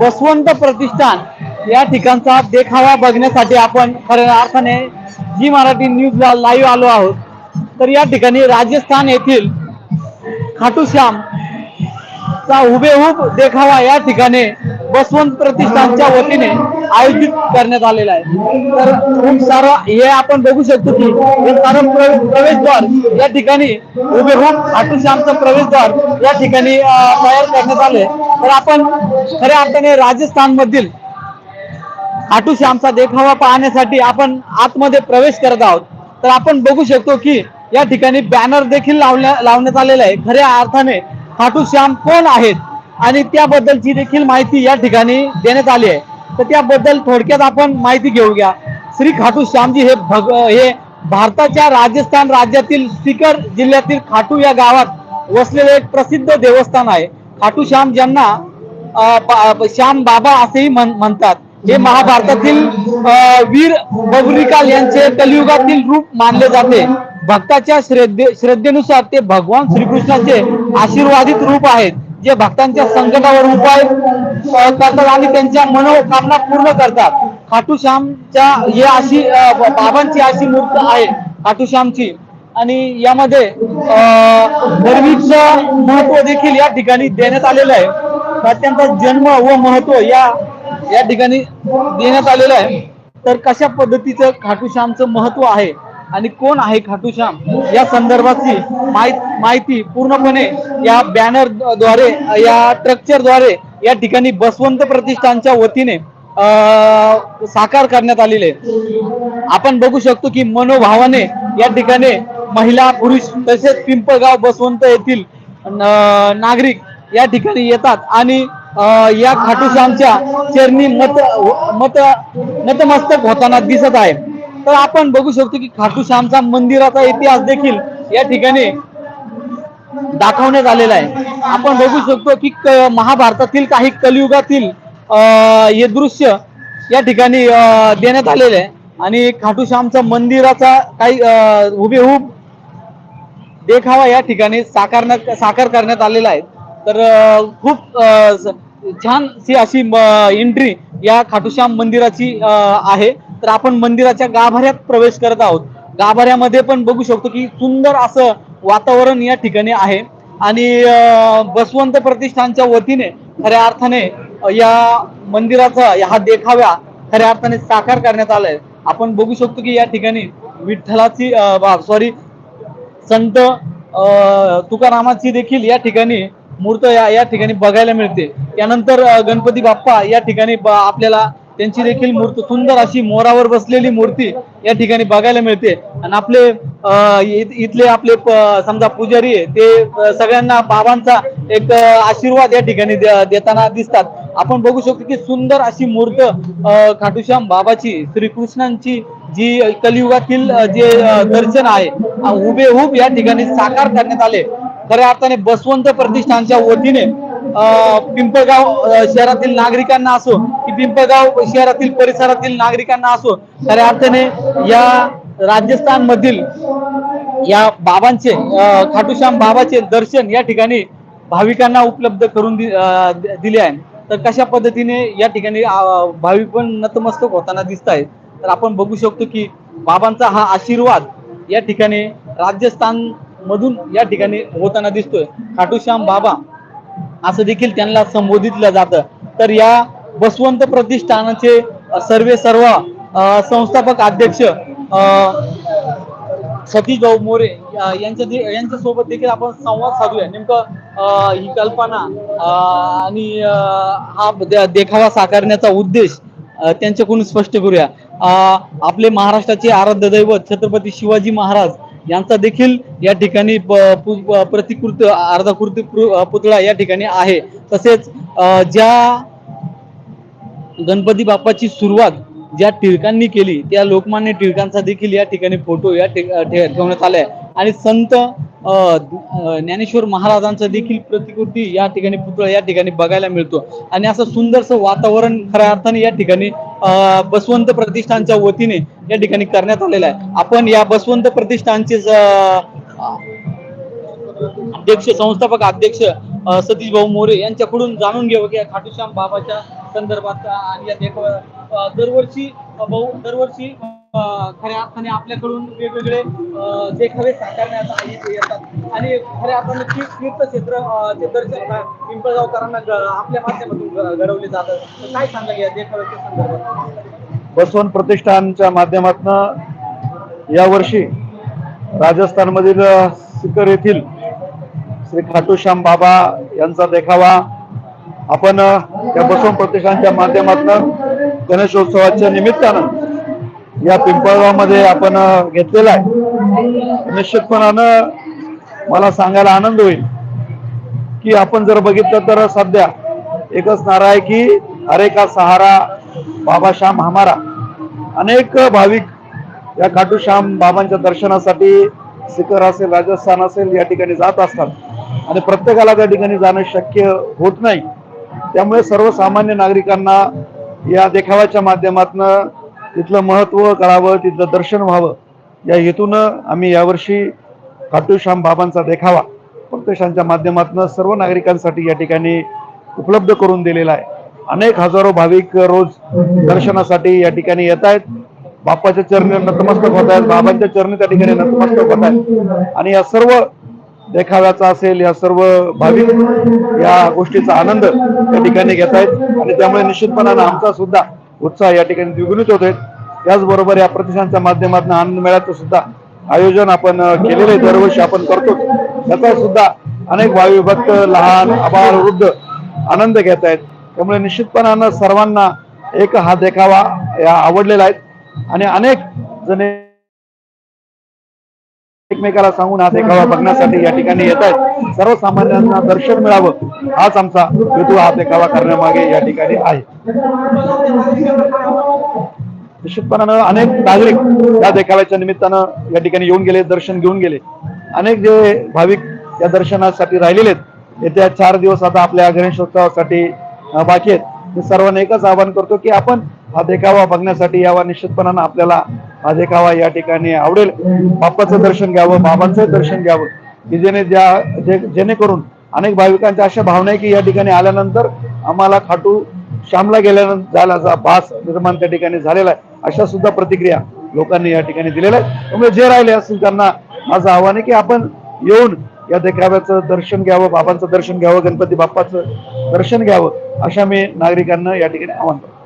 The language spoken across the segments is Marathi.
बसवंत प्रतिष्ठान या ठिकाणचा देखावा बघण्यासाठी आपण खऱ्या अर्थाने जी मराठी न्यूजला लाईव्ह आलो आहोत. तर या ठिकाणी राजस्थान येथील खाटूश्याम चा हुबेहूब देखावा या ठिकाणी बसवंत प्रतिष्ठानच्या वतीने आयोजित करण्यात आलेलं आहे. तर खूप सारं हे आपण बघू शकतो की हे सारं प्रवेशद्वार या ठिकाणी उभे होऊन श्यामचं प्रवेशद्वार या ठिकाणी तयार करण्यात आले तर आपण खऱ्या अर्थाने राजस्थान मधील श्यामचा देखावा पाहण्यासाठी आपण आतमध्ये प्रवेश करत आहोत. तर आपण बघू शकतो की या ठिकाणी बॅनर देखील लावण्या लावण्यात आलेला आहे. खऱ्या अर्थाने खाटू श्याम कोण आहेत? आणि त्याबद्दलची देखील माहिती या ठिकाणी देण्यात आली आहे. तर त्याबद्दल थोडक्यात आपण माहिती घेऊया श्री खाटू श्यामजी हे भग हे भारताच्या राजस्थान राज्यातील सिकर जिल्ह्यातील खाटू या गावात वसलेले एक प्रसिद्ध देवस्थान आहे. खाटू श्याम ज्यांना श्याम बाबा असेही म्हणतात. हे महाभारतातील वीर बबरिकाल यांचे कलियुगातील रूप मानले जाते. भक्ताच्या श्रद्धे श्रद्धेनुसार ते भगवान श्रीकृष्णाचे आशीर्वादित रूप आहेत. जे भक्तांच्या संकटावर उपाय करतात आणि त्यांच्या मनोकामना पूर्ण करतात. खाटू श्यामच्या हे अशी बाबांची अशी मूर्त आहे खाटू श्यामची. आणि यामध्ये गर्वीचं महत्त्व देखील या ठिकाणी देण्यात आलेलं आहे. तर त्यांचा जन्म व महत्त्व या या ठिकाणी देण्यात आलेलं आहे. तर कशा पद्धतीचं खाटूश्यामचं महत्त्व आहे? आणि कोण आहे खाटूश्याम या संदर्भातली माहि- माहिती पूर्णपणे या बॅनरद्वारे या स्ट्रक्चरद्वारे या ठिकाणी बसवंत प्रतिष्ठानच्या वतीने अं, साकार करण्यात आलेले. आहे. आपण बघू शकतो की मनोभावाने या ठिकाणी महिला पुरुष तसेच पिंपळगाव बसवंत येथील नागरिक या ठिकाणी येतात. आणि अं, या खाटूश्यामच्या चरणी मत मत नतमस्तक होताना दिसत आहे. तर आपण बघू शकतो की खाटूश्यामचा मंदिराचा इतिहास देखील या ठिकाणी दाखवण्यात आलेला आहे. आपण बघू शकतो की महाभारतातील काही कलियुगातील अं, हे दृश्य या ठिकाणी देण्यात आलेले आहे. आणि खाटूश्यामचा मंदिराचा काही हुबेहूब देखावा या ठिकाणी साकारण्यात साकार करण्यात आलेला आहे. तर खूप अं, छान सी अशी एंट्री या खाटूश्याम मंदिराची आहे. तर आपण मंदिराच्या गाभाऱ्यात प्रवेश करत आहोत. गाभाऱ्यामध्ये पण बघू शकतो की सुंदर असं वातावरण या ठिकाणी आहे. आणि बसवंत प्रतिष्ठानच्या वतीने खऱ्या अर्थाने या मंदिराचा या हा देखाव्या खऱ्या अर्थाने साकार करण्यात आलाय. आपण बघू शकतो की या ठिकाणी विठ्ठलाची सॉरी संत तुकारामाची देखील या ठिकाणी मूर्त या या ठिकाणी बघायला मिळते. त्यानंतर गणपती बाप्पा या ठिकाणी आपल्याला त्यांची देखील मूर्त सुंदर अशी मोरावर बसलेली मूर्ती या ठिकाणी बघायला मिळते. आणि आपले इथले आपले समजा पुजारी ते सगळ्यांना बाबांचा एक आशीर्वाद या ठिकाणी देताना दिसतात. आपण बघू शकतो की सुंदर अशी मूर्त खाटूश्याम बाबाची श्रीकृष्णांची जी कलियुगातील जे दर्शन आहे हुबेहूब या ठिकाणी साकार करण्यात आले. खऱ्या अर्थाने बसवंत प्रतिष्ठानच्या वतीने पिंपळगाव शहरातील नागरिकांना असो पिंपळगाव शहरातील परिसरातील नागरिकांना असो खऱ्या अर्थाने या राजस्थान मधील या बाबांचे खाटूश्याम बाबाचे दर्शन या ठिकाणी भाविकांना उपलब्ध करून दिले आहे. तर कशा पद्धतीने या ठिकाणी भाविक पण नतमस्तक होताना दिसत आहेत तर आपण बघू शकतो की बाबांचा हा आशीर्वाद या ठिकाणी राजस्थान मधून या ठिकाणी होताना दिसतोय. खाटूश्याम बाबा असं देखील त्यांना संबोधितलं जातं. तर या बसवंत प्रतिष्ठानाचे सर्वे सर्व संस्थापक अध्यक्ष सतीश भाऊ मोरे यांच्या यांच्यासोबत यांच्या सोबत देखील आपण संवाद साधूया. नेमकं ही कल्पना आणि हा देखावा साकारण्याचा उद्देश त्यांच्याकडून स्पष्ट करूया. आपले महाराष्ट्राचे आराध्य दैवत छत्रपती शिवाजी महाराज यांचा देखील या ठिकाणी प्रतिकृत अर्धाकृती पु- पुतळा या ठिकाणी आहे. तसेच ज्या गणपती बाप्पाची सुरुवात ज्या टिळकांनी केली त्या लोकमान्य टिळकांचा देखील या ठिकाणी फोटो या ठेवण्यात आला ठेवण्यात आलाय. आणि संत ज्ञानेश्वर महाराजांचा देखील प्रतिकृती या ठिकाणी पुतळा या ठिकाणी बघायला मिळतो. आणि असं सुंदरसं वातावरण खऱ्या अर्थाने या ठिकाणी बसवंत प्रतिष्ठानच्या वतीने या ठिकाणी करण्यात आलेलं आहे. आपण या बसवंत प्रतिष्ठानचे अध्यक्ष संस्थापक अध्यक्ष सतीश भाऊ मोरे यांच्याकडून जाणून घेऊ की या खाटूश्याम बाबाच्या संदर्भात आणि या दरवर्षी भाऊ दरवर्षी खऱ्या अर्थाने आपल्याकडून वेगवेगळे देखावे साकारण्यात येतात. आणि खऱ्या अर्थाने तीर्थक्षेत्र ते दर्शन पिंपळगावकरांना आपल्या माध्यमातून घडवले जातात. काय सांगाल या देखाव्याच्या संदर्भात? बसवंत प्रतिष्ठानच्या माध्यमातून यावर्षी राजस्थानमधील सिकर येथील श्री खाटूश्याम बाबा यांचा देखावा. आपण या बसवंत प्रतिष्ठानच्या माध्यमातून गणेशोत्सवाच्या निमित्तानं या पिंपळगावमध्ये आपण घेतलेला आहे. निश्चितपणानं मला सांगायला आनंद होईल की आपण जर बघितलं तर सध्या एकच नारा आहे की अरे का सहारा बाबा श्याम हमारा. अनेक भाविक या खाटू श्याम बाबांच्या दर्शनासाठी सिकर असेल राजस्थान असेल या ठिकाणी जात असतात. आणि प्रत्येकाला त्या ठिकाणी जाणं शक्य होत नाही. त्यामुळे सर्वसामान्य नागरिकांना या देखाव्याच्या माध्यमातून तिथलं महत्त्व कळावं तिथलं दर्शन व्हावं या हेतूनं आम्ही यावर्षी खाटूश्याम बाबांचा देखावा प्रत्यक्षांच्या माध्यमातून सर्व नागरिकांसाठी या ठिकाणी उपलब्ध करून दिलेला आहे. अनेक हजारो भाविक रोज दर्शनासाठी या ठिकाणी येत आहेत. बाप्पाच्या चरणी नतमस्तक होत आहेत बाबांच्या चरणी त्या ठिकाणी नतमस्तक होत आहेत. आणि या सर्व देखाव्याचा असेल या सर्व भाविक या गोष्टीचा आनंद त्या ठिकाणी घेत आहेत. आणि त्यामुळे निश्चितपणानं आमचा सुद्धा उत्साह या ठिकाणी द्विगुणित होतोय. त्याचबरोबर या प्रतिष्ठानच्या माध्यमातून आनंद मेळ्याचं सुद्धा आयोजन आपण केलेलं आहे. दरवर्षी आपण करतो. त्याचा सुद्धा अनेक भावी भक्त लहान आबाल वृद्ध आनंद घेत आहेत. त्यामुळे निश्चितपणानं सर्वांना एक हा देखावा या आवडलेला आहे. आणि अनेक जणे एकमेकाला सांगून हा देखावा बघण्यासाठी या ठिकाणी येत आहेत. सर्वसामान्यांना दर्शन मिळावं हाच आमचा हेतू हा देखावा करण्यामागे या ठिकाणी आहे. निश्चितपणानं अनेक नागरिक या देखाव्याच्या निमित्तानं या ठिकाणी येऊन गेले दर्शन घेऊन गेले. अनेक जे भाविक या दर्शनासाठी राहिलेले आहेत येत्या चार दिवस आता आपल्या गणेशोत्सवासाठी बाकी आहेत. मी सर्वांना एकच आवाहन करतो की आपण हा देखावा बघण्यासाठी यावा निश्चितपणानं आपल्याला हा देखावा या ठिकाणी आवडेल. बाप्पाचं दर्शन घ्यावं बाबांचं दर्शन घ्यावं की जेणे ज्या जे जेणेकरून अनेक भाविकांच्या अशा भावना आहे की या ठिकाणी आल्यानंतर आम्हाला खाटू श्यामला गेल्यानंतर झाल्याचा भास निर्माण त्या ठिकाणी झालेला आहे. अशा सुद्धा प्रतिक्रिया लोकांनी या ठिकाणी दिलेल्या आहेत. त्यामुळे जे राहिले असतील त्यांना माझं आव्हान आहे की आपण येऊन या देखाव्याचं दर्शन घ्यावं बाबांचं दर्शन घ्यावं गणपती बाप्पाचं दर्शन घ्यावं अशा मी नागरिकांना या ठिकाणी आव्हान करतो.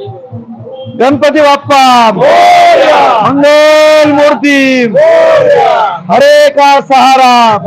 गणपती बाप्पा. मंगल मूर्ती. हरे का सहारा.